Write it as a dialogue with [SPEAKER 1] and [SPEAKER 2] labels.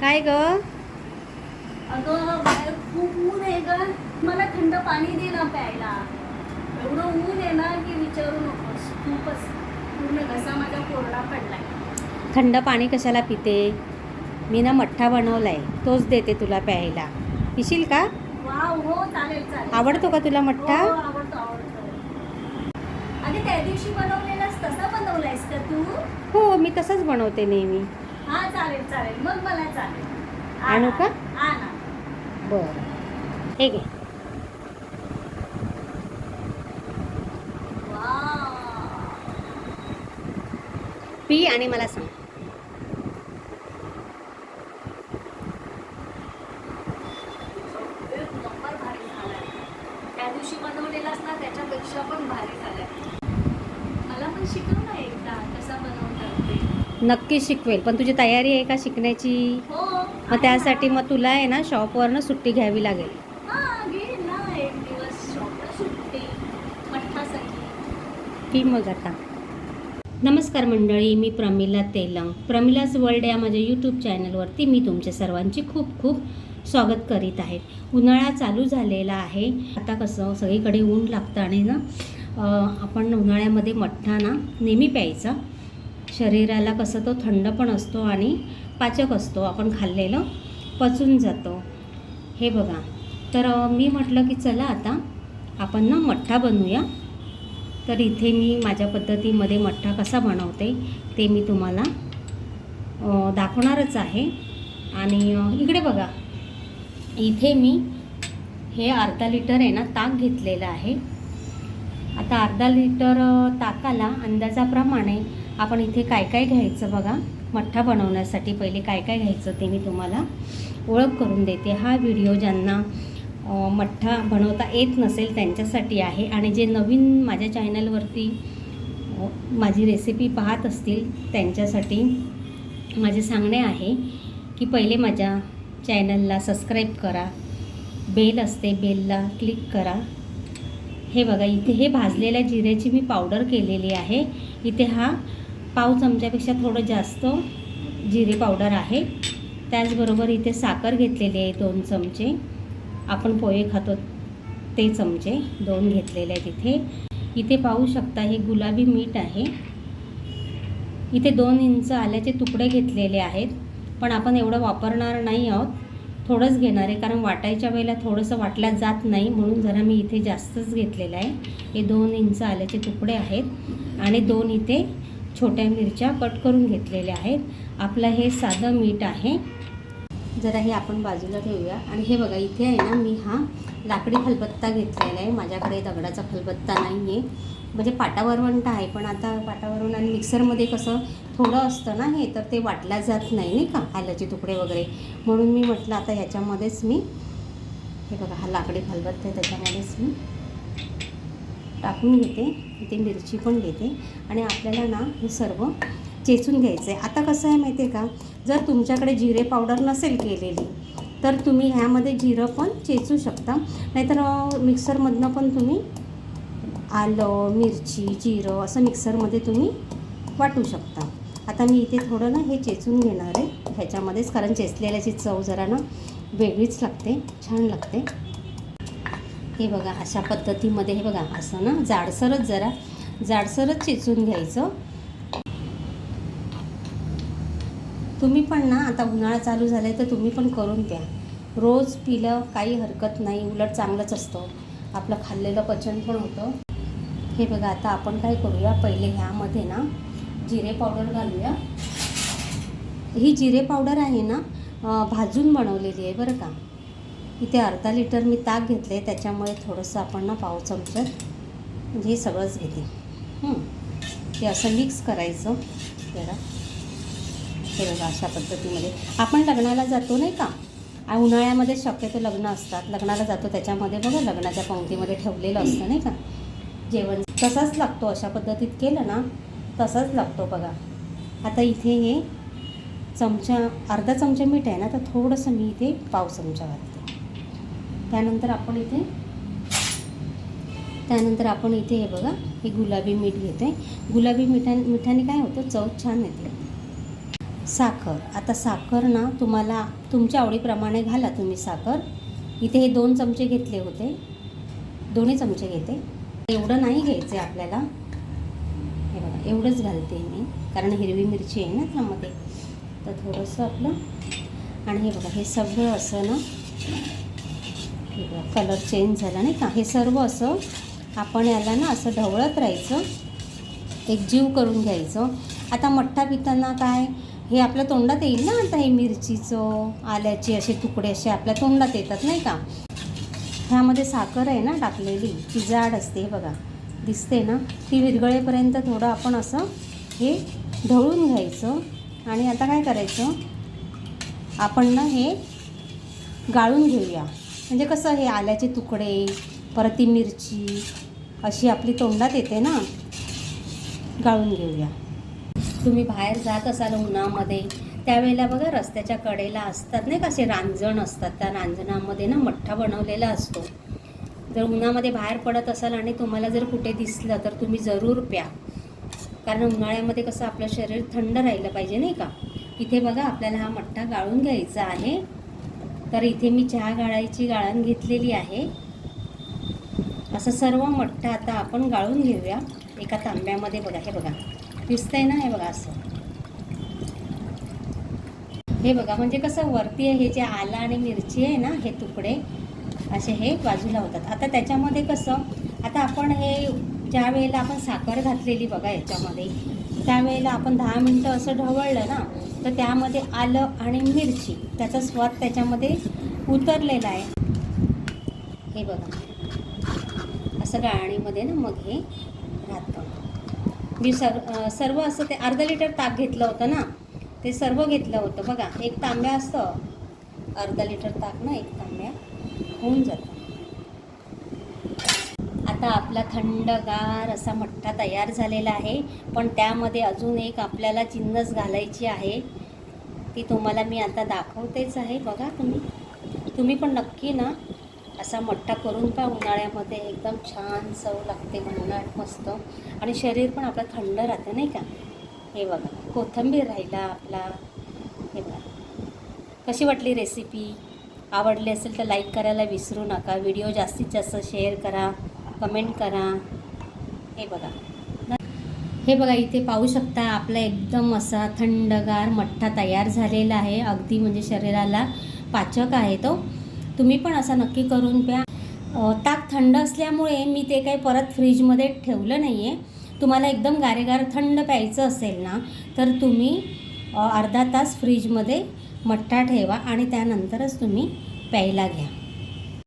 [SPEAKER 1] काय ग?
[SPEAKER 2] अगं बाहेर खूप ऊन आहे ग. मला थंड पाणी दे ना प्यायला. एवढं ऊन आहे ना की विचारू नकोस. खूपच. पूर्ण घसा माझा कोरडा पडलाय.
[SPEAKER 1] थंड पाणी कशाला पिते? मी ना मठ्ठा बनवलाय. तोच देते तुला प्यायला. पिशील का?
[SPEAKER 2] वाव हो चालेल चालेल.
[SPEAKER 1] आवडतो का तुला मठ्ठा?
[SPEAKER 2] हो, आवडतो आवडतो. अगं त्या दिवशी बनवलेलास तसा बनवलायस का तू?
[SPEAKER 1] हो मी तसंच बनवते नेहमी.
[SPEAKER 2] हा चालेल चालेल. मग मला चालेल.
[SPEAKER 1] आणू का?
[SPEAKER 2] आणा
[SPEAKER 1] बरं. हे घे. पी आणि मला सांग.
[SPEAKER 2] एक नंबर भारी झालाय. त्या दिवशी बनवलेलास ना त्याच्यापेक्षा पण भारी झालाय. मला पण शिकव ना एकदा कसा बनवतात ते.
[SPEAKER 1] नक्की शिकवेल. पण तुझी तयारी आहे का शिकण्याची?
[SPEAKER 2] हो.
[SPEAKER 1] मग त्यासाठी मग तुला आहे ना शॉपवरनं सुट्टी घ्यावी लागेल. पी मग आता. नमस्कार मंडळी मी प्रमिला तेलंग. प्रमिलाच वर्ल्ड या माझ्या यूट्यूब चॅनलवरती मी तुमच्या सर्वांची खूप खूप स्वागत करीत आहे. उन्हाळा चालू झालेला आहे. आता कसं सगळीकडे ऊन लागतं आणि ना आपण उन्हाळ्यामध्ये मठ्ठा ना नेहमी प्यायचा. शरीराला कसं तो थंड पण असतो आणि पाचक असतो आपण खाल्लेलं पचून जातो. हे बघा. तर मी म्हटलं की चला आता आपण ना मठ्ठा बनवूया. तर इथे मी माझ्या पद्धतीमध्ये मठ्ठा कसा बनवते ते मी तुम्हाला दाखवणारच आहे. आणि इकडे बघा. इथे मी हे अर्धा लिटर आहे ना ताक घेतलेलं आहे. आता अर्धा लिटर ताकाला अंदाजाप्रमाणे आपण इथे काय काय घ्यायचं बघा? मठ्ठा बनवण्यासाठी पहिले काय काय घ्यायचं ते मी तुम्हाला ओळख करून देते. हा व्हिडिओ ज्यांना मठ्ठा बनवता येत नसेल त्यांच्यासाठी आहे. आणि जे नवीन माझ्या चॅनलवरती माझी रेसिपी पाहत असतील त्यांच्यासाठी माझे सांगणे आहे की पहिले माझ्या चॅनलला सबस्क्राईब करा. बेल असते बेलला क्लिक करा. हे बघा इथे हे भाजलेल्या जिऱ्याची मी पावडर केलेली आहे. इथे हा पाव चमच्यापेक्षा थोडं जास्त जिरे पावडर आहे. त्याचबरोबर इथे साखर घेतलेली आहे दोन चमचे. आपण पोहे खातो ते चमचे दोन घेतलेले आहेत इथे. इथे पाहू शकता हे गुलाबी मीठ आहे. इथे दोन इंच आल्याचे तुकडे घेतलेले आहेत. पण आपण एवढं वापरणार नाही आहोत. थोडंच घेणार आहे कारण वाटायच्या वेळेला थोडंसं वाटल्या जात नाही म्हणून जरा मी इथे जास्तच घेतलेलं आहे. हे दोन इंच आल्याचे तुकडे आहेत. आणि दोन इथे छोट्या मिरच्या कट करून घेतलेल्या आहेत. आपलं हे साधं मीठ आहे. जरा हे आपण बाजूला ठेवूया. आणि हे बघा इथे आहे ना मी हा लाकडी खलबत्ता घेतलेला आहे. माझ्याकडे दगडाचा खलबत्ता नाही आहे म्हणजे पाटावरवंटा आहे पण आता पाटावरून आणि मिक्सरमध्ये कसं थोडं असतं ना हे तर ते वाटल्या जात नाही नाही का? आल्याचे तुकडे वगैरे. म्हणून मी म्हटलं आता ह्याच्यामध्येच मी हे बघा हा लाकडी खलबत्ता आहे त्याच्यामध्येच मी टाकून घेते. इथे मिरची पण घेते. आणि आपल्याला ना हे सर्व चेचून घ्यायचं आहे आता कसं आहे माहिती आहे का? जर तुमच्याकडे जिरे पावडर नसेल केलेली तर तुम्ही ह्यामध्ये जिरं पण चेचू शकता. नाहीतर मिक्सरमधनं पण तुम्ही आलं मिरची जिरं असं मिक्सरमध्ये तुम्ही वाटू शकता. आता मी इथे थोडं ना हे चेचून घेणार आहे. ह्याच्यामध्येच कारण चेचलेल्याची चव जरा ना वेगळीच लागते छान लागते. हे बघा अशा पद्धतीमध्ये हे बघा असं ना जाडसरच जरा जाडसरच चेचून घ्यायचं. तुम्ही पण ना आता उन्हाळा चालू झाला आहे तर तुम्ही पण करून द्या रोज पिलं काही हरकत नाही उलट चांगलंच असतं. आपलं खाल्लेलं पचन पण होतं. हे बघा आता आपण काय करूया पहिले ह्यामध्ये ना जिरे पावडर घालूया. ही जिरे पावडर आहे ना भाजून बनवलेली आहे बरं का. इथे अर्धा लिटर मी ताक घेतले त्याच्यामुळे थोडंसं आपण ना पाव चमचं म्हणजे हे सगळंच घेते. ते असं मिक्स करायचं. जरा. हे बघा अशा पद्धतीमध्ये. आपण लग्नाला जातो नाही का? उन्हाळ्यामध्ये शक्यतो लग्न असतात. लग्नाला जातो त्याच्यामध्ये बघा लग्नाच्या पंक्तीमध्ये ठेवलेलं असतं नाही का? जेवण. तसाच लागतो अशा पद्धतीत केलं ना तसाच लागतो बघा. आता इथे हे चमचा अर्धा चमचा मीठ आहे ना तर थोडंसं मी इथे पाव चमचा घालते. त्यानंतर आपण इथे त्यानंतर आपण इथे हे बघा हे गुलाबी मीठ घेतो आहे गुलाबी मिठा मिठाने काय होतं? चव छान येते. साखर. आता साखर ना तुम्हाला तुमच्या आवडीप्रमाणे घाला तुम्ही साखर. इथे हे दोन चमचे घेतले होते. दोन्ही चमचे घेते. एवढं नाही घ्यायचं आपल्याला. हे बघा एवढंच घालते मी कारण हिरवी मिरची आहे ना त्यामध्ये. तर थोडंसं आपलं आणि हे बघा हे सगळं असं ना कलर चेंज झाला नाही का? हे सर्व असं आपण याला ना असं ढवळत राहायचं. एक जीव करून घ्यायचं. आता मठ्ठा पिताना काय? हे आपल्या तोंडात येईल ना आता हे मिरचीचं आल्याचे असे तुकडे असे आपल्या तोंडात येतात नाही का? ह्यामध्ये साखर आहे ना टाकलेली. ती जाड असते बघा. दिसते ना? ती विरगळेपर्यंत थोडं आपण असं हे ढवळून घ्यायचं. आणि आता काय करायचं? आपण ना हे गाळून घेऊया. म्हणजे कसं हे आल्याचे तुकडे परत ती मिरची अशी आपली तोंडात येते ना गाळून घेऊया. तुम्ही बाहेर जात असाल उन्हामध्ये त्यावेळेला बघा रस्त्याच्या कडेला असतात नाही का असे रांजण असतात. त्या रांजणामध्ये ना मठ्ठा बनवलेला असतो. जर उन्हामध्ये बाहेर पडत असाल आणि तुम्हाला जर कुठे दिसलं तर तुम्ही जरूर प्या. कारण उन्हाळ्यामध्ये कसं आपलं शरीर थंड राहिलं पाहिजे नाही का? इथे बघा आपल्याला हा मठ्ठा गाळून घ्यायचा आहे. तर इथे मी चहा गाळायची गाळण घेतलेली आहे. असं सर्व मठ्ठा आता आपण गाळून घेऊया. एका तांब्यामध्ये बघा हे बघा. दिसतंय ना हे बघा असं. हे बघा म्हणजे कसं वरती आहे हे जे आला आणि मिरची आहे ना हे तुकडे असे हे बाजूला होतात. आता त्याच्यामध्ये कसं आता आपण हे ज्या वेळेला आपण साखर घातलेली बघा याच्यामध्ये त्यावेळेला आपण दहा मिनटं असं ढवळलं ना तर त्यामध्ये आलं आणि मिरची. त्याचा स्वाद त्याच्यामध्ये उतरलेला आहे. हे बघा. असं गाळणीमध्ये ना मग हे राहतं. मी सर सर्व असं ते अर्धा लिटर ताक घेतलं होतं ना? ते सर्व घेतलं होतं. बघा एक तांब्या असतं. अर्धा लिटर ताक ना एक तांब्या होऊन जातं. आता आपला थंडगार असा मठ्ठा तयार झालेला आहे. पण त्यामध्ये अजून एक आपल्याला चिन्नस घालायची आहे. ती तुम्हाला मी आता दाखवतेच आहे. बघा तुम्ही. तुम्ही पण नक्की ना असा मठ्ठा करून पहा उन्हाळ्यामध्ये. एकदम छान चव लागते उन्हाळ्यात मस्त. आणि शरीर पण आपलं थंड राहतं नाही का? हे बघा. कोथिंबीर राहिला आपला. हे बघा. कशी वाटली रेसिपी आवडली असेल तर लाईक करायला विसरू नका. व्हिडिओ जास्तीत जास्त शेअर करा. कमेंट करा. हे बघा. हे बघा इथे पाहू शकता आपला एकदम असा थंडगार मठ्ठा तयार झालेला आहे. अगदी म्हणजे शरीराला पाचक आहे तो. तुम्ही पण असा नक्की करून प्या. ताक थंड असल्यामुळे मी ते काही परत फ्रीजमध्ये ठेवलं नाही आहे तुम्हाला एकदम गारेगार थंड प्यायचं असेल ना तर तुम्ही अर्धा तास फ्रीजमध्ये मठ्ठा ठेवा आणि त्यानंतरच तुम्ही प्यायला घ्या.